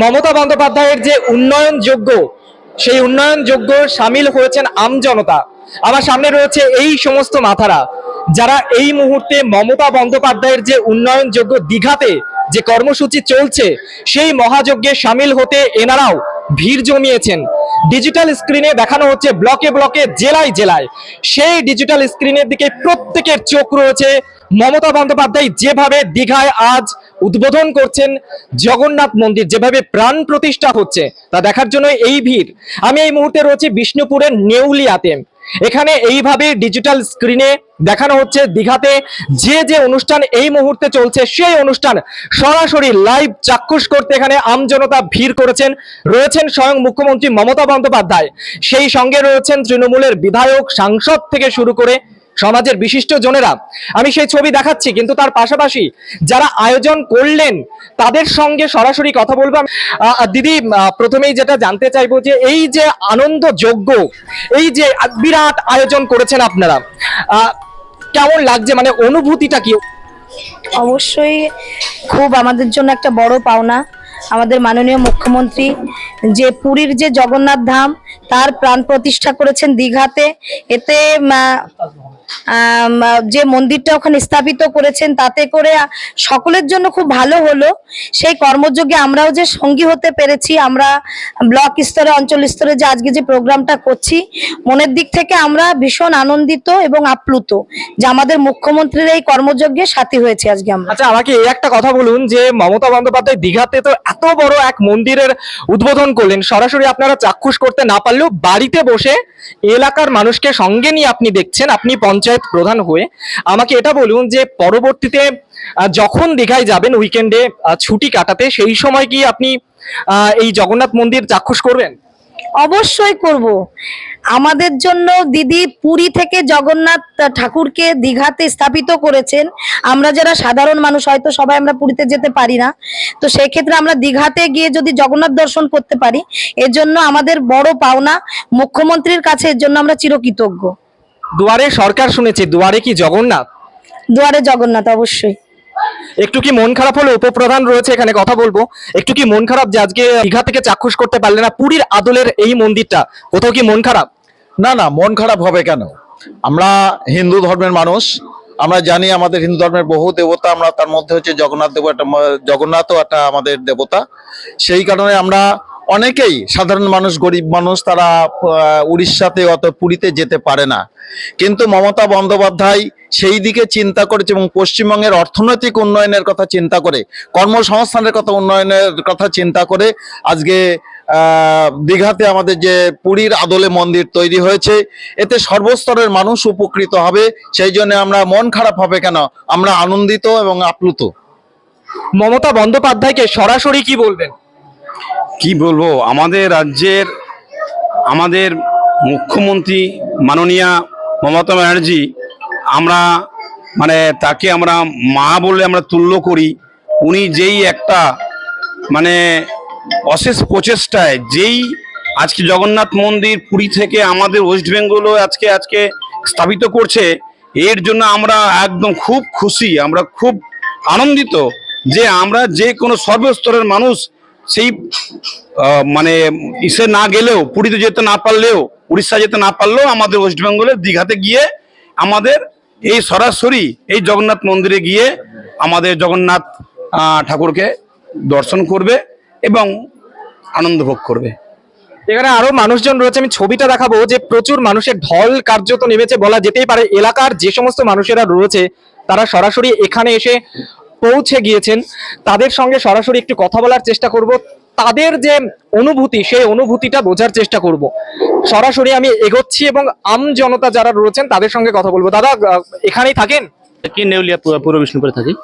মমতা বন্দ্যোপাধ্যায়ের যে উন্নয়ন যোগ্য সেই উন্নয়ন যোগ্য সামিল হয়েছেন আমজনতা আমার সামনে রয়েছে এই সমস্ত মাথারা, যারা এই মুহূর্তে মমতা বন্দ্যোপাধ্যায়ের যে উন্নয়ন যোগ্য দীঘাতে যে কর্মসূচি চলছে, সেই মহাযজ্ঞে সামিল হতে এনারাও ভিড় জমিয়েছেন। ডিজিটাল স্ক্রিনে দেখানো হচ্ছে ব্লকে ব্লকে, জেলায় জেলায়। সেই ডিজিটাল স্ক্রিনের দিকে প্রত্যেকের চোখ রয়েছে। মমতা বন্দ্যোপাধ্যায় যেভাবে দীঘায় আজ উদ্বোধন করছেন, জগন্নাথ মন্দির যেভাবে প্রাণ প্রতিষ্ঠা হচ্ছে, তা দেখার জন্য এই ভিড়। আমি এই মুহূর্তে রয়েছি বিষ্ণুপুরের নেউলিয়াতে। এখানে এইভাবে ডিজিটাল স্ক্রিনে দেখানো হচ্ছে দীঘাতে যে যে অনুষ্ঠান এই মুহূর্তে চলছে, সেই অনুষ্ঠান সরাসরি লাইভ চাক্ষুষ করতে এখানে আমজনতা ভিড় করেছেন। রয়েছেন স্বয়ং মুখ্যমন্ত্রী মমতা বন্দ্যোপাধ্যায়। সেই সঙ্গে রয়েছেন তৃণমূলের বিধায়ক, সাংসদ থেকে শুরু করে সমাজের বিশিষ্ট জনেরা। আমি সেই ছবি দেখাচ্ছি, কিন্তু তার পাশাপাশি যারা আয়োজন করলেন, তাদের সঙ্গে সরাসরি কথা বলব দিদি প্রথমেই যেটা জানতে চাইব যে, এই যে আনন্দ যোগ্য এই যে বিরাট আয়োজন করেছেন আপনারা কেমন লাগছে? মানে অনুভূতিটা কি? অবশ্যই খুব আমাদের জন্য একটা বড় পাওনা। আমাদের মাননীয় মুখ্যমন্ত্রী যে পুরীর যে জগন্নাথ ধাম, তার প্রাণ প্রতিষ্ঠা করেছেন দীঘাতে। এতে যে মন্দিরটা ওখানে স্থাপিত করেছেন, তাতে করে সকলের জন্য খুব ভালো হলো। সেই কর্মযোগে আমরাও যে সঙ্গী হতে পেরেছি, আমরা ব্লক স্তরে, অঞ্চল স্তরে যে আজকে যে প্রোগ্রামটা করছি, মনের দিক থেকে আমরা ভীষণ আনন্দিত এবং আপ্লুত যে আমাদের মুখ্যমন্ত্রীর এই কর্মযজ্ঞে সাথী হয়েছে আজকে আমরা। আচ্ছা আমাকে এই একটা কথা বলুন যে মমতা বন্দ্যোপাধ্যায় দীঘাতে তো এত বড় এক মন্দিরের উদ্বোধন করলেন, সরাসরি আপনারা চাক্ষুষ করতে না পারলেও বাড়িতে বসে এলাকার মানুষকে সঙ্গে নিয়ে আপনি দেখছেন, আপনি পঞ্চায়েত প্রধান হয়ে আমাকে এটা বলুন যে পরবর্তীতে যখন দীঘায় যাবেন উইকেন্ডে ছুটি কাটাতে, সেই সময় কি আপনি এই জগন্নাথ মন্দির চাক্ষুষ করবেন? অবশ্যই করব। আমাদের জন্য দিদি পুরী থেকে জগন্নাথ ঠাকুরকে দীঘাতে স্থাপিত করেছেন। আমরা যারা সাধারণ মানুষ, হয়তো সবাই আমরা পুরীতে যেতে পারি না। তো সেক্ষেত্রে আমরা দীঘাতে গিয়ে যদি জগন্নাথ দর্শন করতে পারি, এর জন্য আমাদের বড় পাওনা মুখ্যমন্ত্রীর কাছে, এর জন্য আমরা চিরকৃতজ্ঞ। দুয়ারে সরকার শুনেছে দুয়ারে কি জগন্নাথ? দুয়ারে জগন্নাথ অবশ্যই। একটু কি মন খারাপ হলো উপপ্রধান রয়েছে এখানে কথা বলব। একটু কি মন খারাপ যে আজকে দীঘা থেকে চাক্ষুষ করতে পারলে না পুরীর আদলের এই মন্দিরটা? কোথাও কি মন খারাপ? না না মন খারাপ হবে কেন? আমরা হিন্দু ধর্মের মানুষ আমরা জানি আমাদের হিন্দু ধর্মের বহু দেবতা আমরা তার মধ্যে হচ্ছে জগন্নাথ দেব একটা জগন্নাথও একটা আমাদের দেবতা। সেই কারণে আমরা অনেকেই সাধারণ মানুষ, গরিব মানুষ, তারা উড়িষ্যাতে অত পুরীতে যেতে পারে না। কিন্তু মমতা বন্দ্যোপাধ্যায় সেই দিকে চিন্তা করেছে এবং পশ্চিমবঙ্গের অর্থনৈতিক উন্নয়নের কথা চিন্তা করে, কর্মসংস্থানের কথা, উন্নয়নের কথা চিন্তা করে আজকে দীঘাতে আমাদের যে পুরীর আদলে মন্দির তৈরি হয়েছে, এতে সর্বস্তরের মানুষ উপকৃত হবে। সেই জন্য আমরা মন খারাপ হবে কেন? আমরা আনন্দিত এবং আপ্লুত। মমতা বন্দ্যোপাধ্যায়কে সরাসরি কি বলবেন? কি বলব? আমাদের রাজ্যের, আমাদের মুখ্যমন্ত্রী মাননীয়া মমতা ব্যানার্জি, আমরা মানে তাকে আমরা মা বলে আমরা তুল্য করি। উনি যেই একটা মানে অশেষ প্রচেষ্টায়, যেই আজকে জগন্নাথ মন্দির পুরী থেকে আমাদের ওয়েস্ট বেঙ্গলও আজকে আজকে স্থাপিত করছে, এর জন্য আমরা একদম খুব খুশি, আমরা খুব আনন্দিত যে আমরা যে কোনো সর্বস্তরের মানুষ সেই মানে ইসে না গেলেও, পুরীতে যেতে না পারলেও, উড়িষ্যা যেতে না পারলেও আমাদের ওয়েস্ট বেঙ্গলের দীঘাতে গিয়ে আমাদের এই সরাসরি এই জগন্নাথ মন্দিরে গিয়ে আমাদের জগন্নাথ ঠাকুরকে দর্শন করবে এবং আনন্দ ভোগ করবে। এখানে আরও মানুষজন রয়েছে, আমি ছবিটা দেখাবো যে প্রচুর মানুষের ঢল কার্যত নেমেছে বলা যেতেই পারে। এলাকার যে সমস্ত মানুষেরা রয়েছে, তারা সরাসরি এখানে এসে পৌঁছে গিয়েছেন। তাদের সঙ্গে সরাসরি একটু কথা বলার চেষ্টা করব। তাদের যে অনুভূতি সেই অনুভূতিটা বোঝার চেষ্টা করব। সরাসরি আমি এগোচ্ছি এবং আম জনতা যারা রয়েছেন তাদের সঙ্গে কথা বলব। দাদা এখানেই থাকেন? কি নেউলিয়া পূর্ব- পূর্ব বিষ্ণুপুরে থাকি।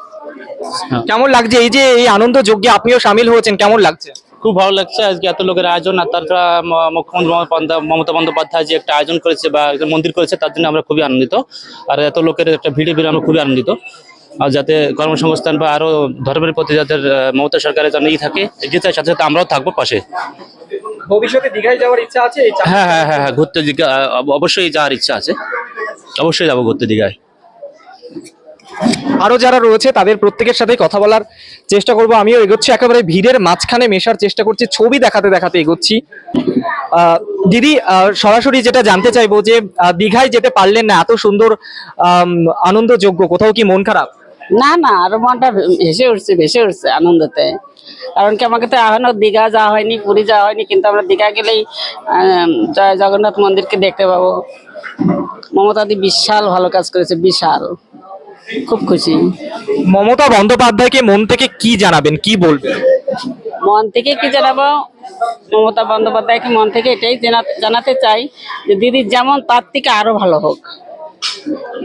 কেমন লাগছে? এই যে এই আনন্দ যজ্ঞে আপনিও সামিল হয়েছেন কেমন লাগছে? খুব ভালো লাগছে। আজকে এত লোকের আয়োজন আর ম- মুখ্যমন্ত্রী মমতা বন্দ্যোপাধ্যায় যে একটা আয়োজন করেছে বা মন্দির করেছে তার জন্য আমরা খুবই আনন্দিত। আর এত লোকের একটা ভিড়ে ভিড়ে আমরা খুবই আনন্দিত। আর যাতে কর্মসংস্থান বা আরও ধর্মের প্রতি যাদের মমতা সরকারের জন্য ই থাকে এগিয়ে থাকে, সাথে সাথে আমরাও থাকব পাশে। ভবিষ্যতে দীঘায় যাওয়ার ইচ্ছা আছে হ্যাঁ হ্যাঁ হ্যাঁ হ্যাঁ ঘুরতে অবশ্যই যাওয়ার ইচ্ছা আছে। অবশ্যই যাব ঘুরতে দীঘায়। আরও যারা রয়েছে তাদের প্রত্যেকের সাথে কথা বলার চেষ্টা করব। আমিও এগোচ্ছি একেবারে ভিড়ের মাঝখানে মেশার চেষ্টা করছি ছবি দেখাতে দেখাতে এগোচ্ছি। আহ, দিদি আহ, সরাসরি যেটা জানতে চাইব যে দীঘায় যেতে পারলেন না এত সুন্দর আনন্দযোগ্য কোথাও কি মন খারাপ? না না আরও মনটা ভেসে উঠছে ভেসে উঠছে আনন্দতে। কারণ কি আমাকে তো এখনও দীঘা যাওয়া হয়নি পুরী যাওয়া হয়নি কিন্তু আমরা দীঘা গেলেই জয় জগন্নাথ মন্দিরকে দেখতে পাবো। মমতাদি বিশাল ভালো কাজ করেছে বিশাল। খুব খুশি। মমতা বন্দ্যোপাধ্যায়কে মন থেকে কি জানাবেন কি বলবেন? মন থেকে কি জানাব? মমতা বন্দ্যোপাধ্যায়কে মন থেকে এটাই জানা- জানাতে চাই যে দিদি যেমন তার থেকে আরও ভালো হোক।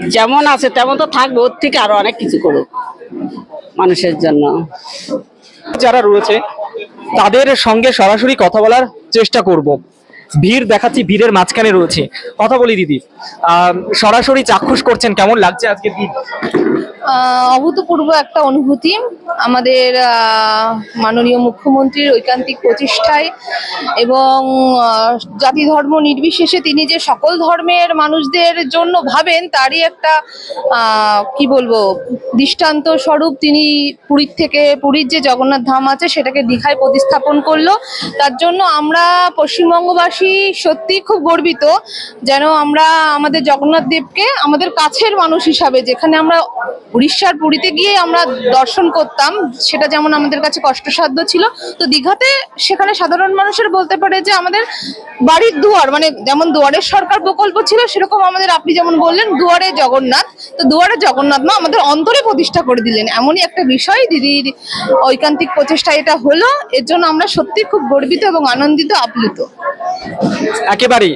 যেমন আছে তেমন তো থাকবে ওর থেকে আরও অনেক কিছু করুক মানুষের জন্য। যারা রয়েছে তাদের সঙ্গে সরাসরি কথা বলার চেষ্টা করব। ভিড় দেখাচ্ছি ভিড়ের মাঝখানে রয়েছে। কথা বলি দিদি। আহ, সরাসরি চাক্ষুষ করছেন কেমন লাগছে আজকে আহ, অভূতপূর্ব একটা অনুভূতি। আমাদের মাননীয় মুখ্যমন্ত্রীর ঐকান্তিক প্রচেষ্টায় এবং জাতি ধর্ম নির্বিশেষে তিনি যে সকল ধর্মের মানুষদের জন্য ভাবেন, তারই একটা কি বলব, দৃষ্টান্ত স্বরূপ তিনি পুরীর থেকে, পুরীর যে জগন্নাথ ধাম আছে, সেটাকে দীঘায় প্রতিস্থাপন করল। তার জন্য আমরা পশ্চিমবঙ্গবাসী সত্যি খুব গর্বিত যেন আমরা আমাদের জগন্নাথ দেবকে আমাদের কাছের মানুষ হিসাবে, যেখানে আমরা উড়িষ্যার পুরীতে গিয়ে আমরা দর্শন করতাম। সেটা যেমন আমাদের কাছে কষ্টসাধ্য ছিল। তো দীঘাতে সেখানে সাধারণ মানুষের বলতে পারে যে আমাদের বাড়ির দুয়ার মানে যেমন দুয়ারের সরকার প্রকল্প ছিল, সেরকম আমাদের আপনি যেমন বললেন, দুয়ারে জগন্নাথ। তো দুয়ারে জগন্নাথ মা আমাদের অন্তরে প্রতিষ্ঠা করে দিলেন। এমনই একটা বিষয়, দিদির ঐকান্তিক প্রচেষ্টা এটা হলো। এর জন্য আমরা সত্যি খুব গর্বিত এবং আনন্দিত, আপ্লুত। একেবারে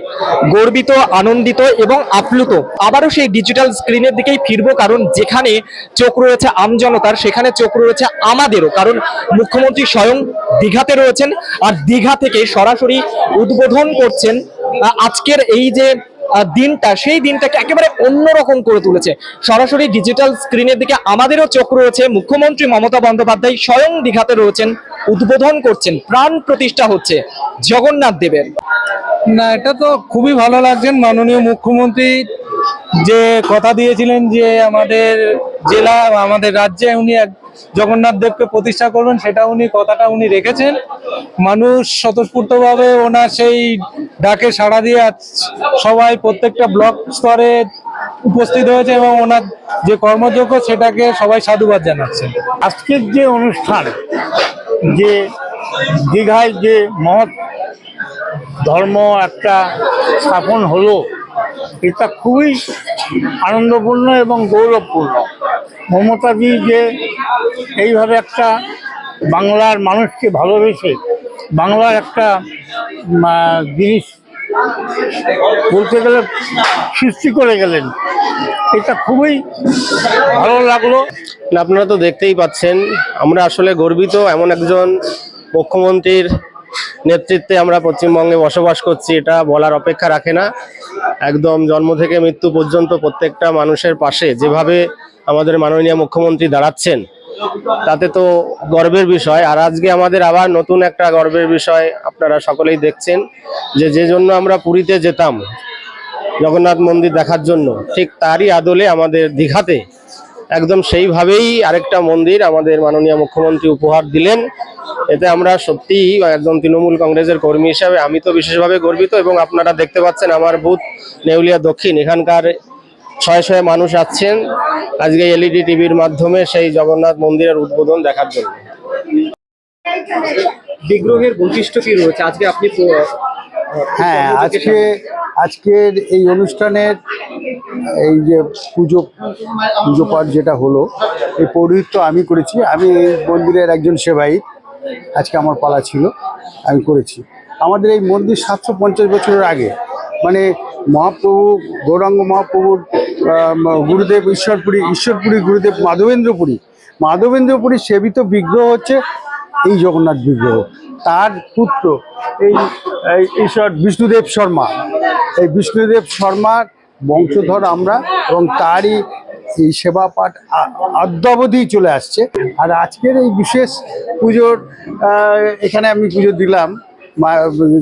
গর্বিত, আনন্দিত এবং আপ্লুত। আবারও সেই ডিজিটাল স্ক্রিনের দিকেই ফিরবো, কারণ যেখানে চোখ রয়েছে আমজনতার সেখানে চোখ রয়েছে আমাদেরও, কারণ মুখ্যমন্ত্রী স্বয়ং দীঘাতে রয়েছেন আর দীঘা থেকে সরাসরি উদ্বোধন করছেন আজকের এই যে দিনটা, সেই দিনটাকে একেবারে অন্যরকম করে তুলেছে। সরাসরি ডিজিটাল স্ক্রিনের দিকে আমাদেরও চোখ রয়েছে, মুখ্যমন্ত্রী মমতা বন্দ্যোপাধ্যায় স্বয়ং দীঘাতে রয়েছেন, উদ্বোধন করছেন, প্রাণ প্রতিষ্ঠা হচ্ছে। জগন্নাথ দেবের? না এটা তো খুবই ভালো লাগছেন মাননীয় মুখ্যমন্ত্রী যে কথা দিয়েছিলেন যে আমাদের জেলা আমাদের রাজ্যে উনি এক জগন্নাথ দেবকে প্রতিষ্ঠা করবেন সেটা উনি কথাটা উনি রেখেছেন। মানুষ স্বতঃস্ফূর্তভাবে ওনার সেই ডাকে সাড়া দিয়ে সবাই প্রত্যেকটা ব্লক স্তরে উপস্থিত হয়েছে এবং ওনার যে কর্মযোগ্য সেটাকে সবাই সাধুবাদ জানাচ্ছেন। আজকের যে অনুষ্ঠান যে দীঘায় যে মহৎ ধর্ম একটা স্থাপন হলো, এটা খুবই আনন্দপূর্ণ এবং গৌরবপূর্ণ। মমতাজি যে এইভাবে একটা বাংলার মানুষকে ভালোবেসে বাংলার একটা জিনিস বলতে গেলে সৃষ্টি করে গেলেন, এটা খুবই ভালো লাগল। আপনারা তো দেখতেই পাচ্ছেন, আমরা আসলে গর্বিত এমন একজন মুখ্যমন্ত্রীর নেতৃত্বে আমরা পশ্চিমবঙ্গে বসবাস করছি, এটা বলার অপেক্ষা রাখে না। একদম জন্ম থেকে মৃত্যু পর্যন্ত প্রত্যেকটা মানুষের পাশে, যেভাবে আমাদের মাননীয় মুখ্যমন্ত্রী দাঁড়াচ্ছেন, তাতে তো গর্বের বিষয়। আর আজকে আমাদের আবার নতুন একটা গর্বের বিষয় আপনারা সকলেই দেখছেন, যে যে জন্য আমরা পুরীতে যেতাম, জগন্নাথ মন্দির দেখার জন্য, ঠিক তারই আদলে আমাদের দীঘাতে একদম সেইভাবেই আরেকটা মন্দির আমাদের মাননীয় মুখ্যমন্ত্রী উপহার দিলেন। এতে আমরা সত্যিই একজন তৃণমূল কংগ্রেসের কর্মী হিসাবে আমি তো বিশেষভাবে গর্বিত এবং আপনারা দেখতে পাচ্ছেন আমার বুথ নেউলিয়া দক্ষিণ। এখানকার ছয় ছয় মানুষ আসছেন আজকে এলইডি টিভির মাধ্যমে সেই জগন্নাথ মন্দিরের উদ্বোধন দেখার জন্য। বিগ্রহের বৈশিষ্ট্য কি রয়েছে? আজকে আপনি হ্যাঁ আজকে আজকের এই অনুষ্ঠানের এই যে পুজো পুজো পাঠ যেটা হলো, এই পৌরোহিত্য আমি করেছি। আমি এই মন্দিরের একজন সেবাই আজকে আমার পালা ছিল, আমি করেছি। আমাদের এই মন্দির সাতশো পঞ্চাশ বছরের আগে মানে মহাপ্রভু, গৌরাঙ্গ মহাপ্রভুর গুরুদেব ঈশ্বরপুরী ঈশ্বরপুরী গুরুদেব মাধবেন্দ্রপুরী মাধবেন্দ্রপুরী সেবিত বিগ্রহ হচ্ছে এই জগন্নাথ বিগ্রহ। তার পুত্র এই ঈশ্বর বিষ্ণুদেব শর্মা, এই বিষ্ণুদেব শর্মার বংশধর আমরা এবং তারই এই সেবা পাঠ অদ্যাবধি চলে আসছে। আর আজকের এই বিশেষ পুজোর এখানে আমি পুজো দিলাম। মা,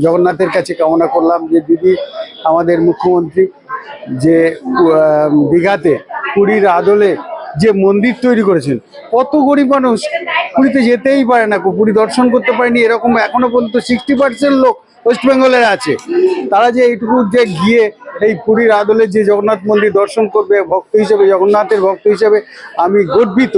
জগন্নাথের কাছে কামনা করলাম যে দিদি আমাদের মুখ্যমন্ত্রী যে দীঘাতে পুরীর আদলে যে মন্দির তৈরি করেছেন, কত গরিব মানুষ পুরীতে যেতেই পারে না পুরী দর্শন করতে পারেনি। এরকম এখনও পর্যন্ত সিক্সটি পার্সেন্ট লোক ওয়েস্ট বেঙ্গলের আছে। তারা যে এইটুকু যে গিয়ে এই পুরীর আদলে যে জগন্নাথ মন্দির দর্শন করবে ভক্ত হিসেবে, জগন্নাথের ভক্ত হিসেবে আমি গর্বিত।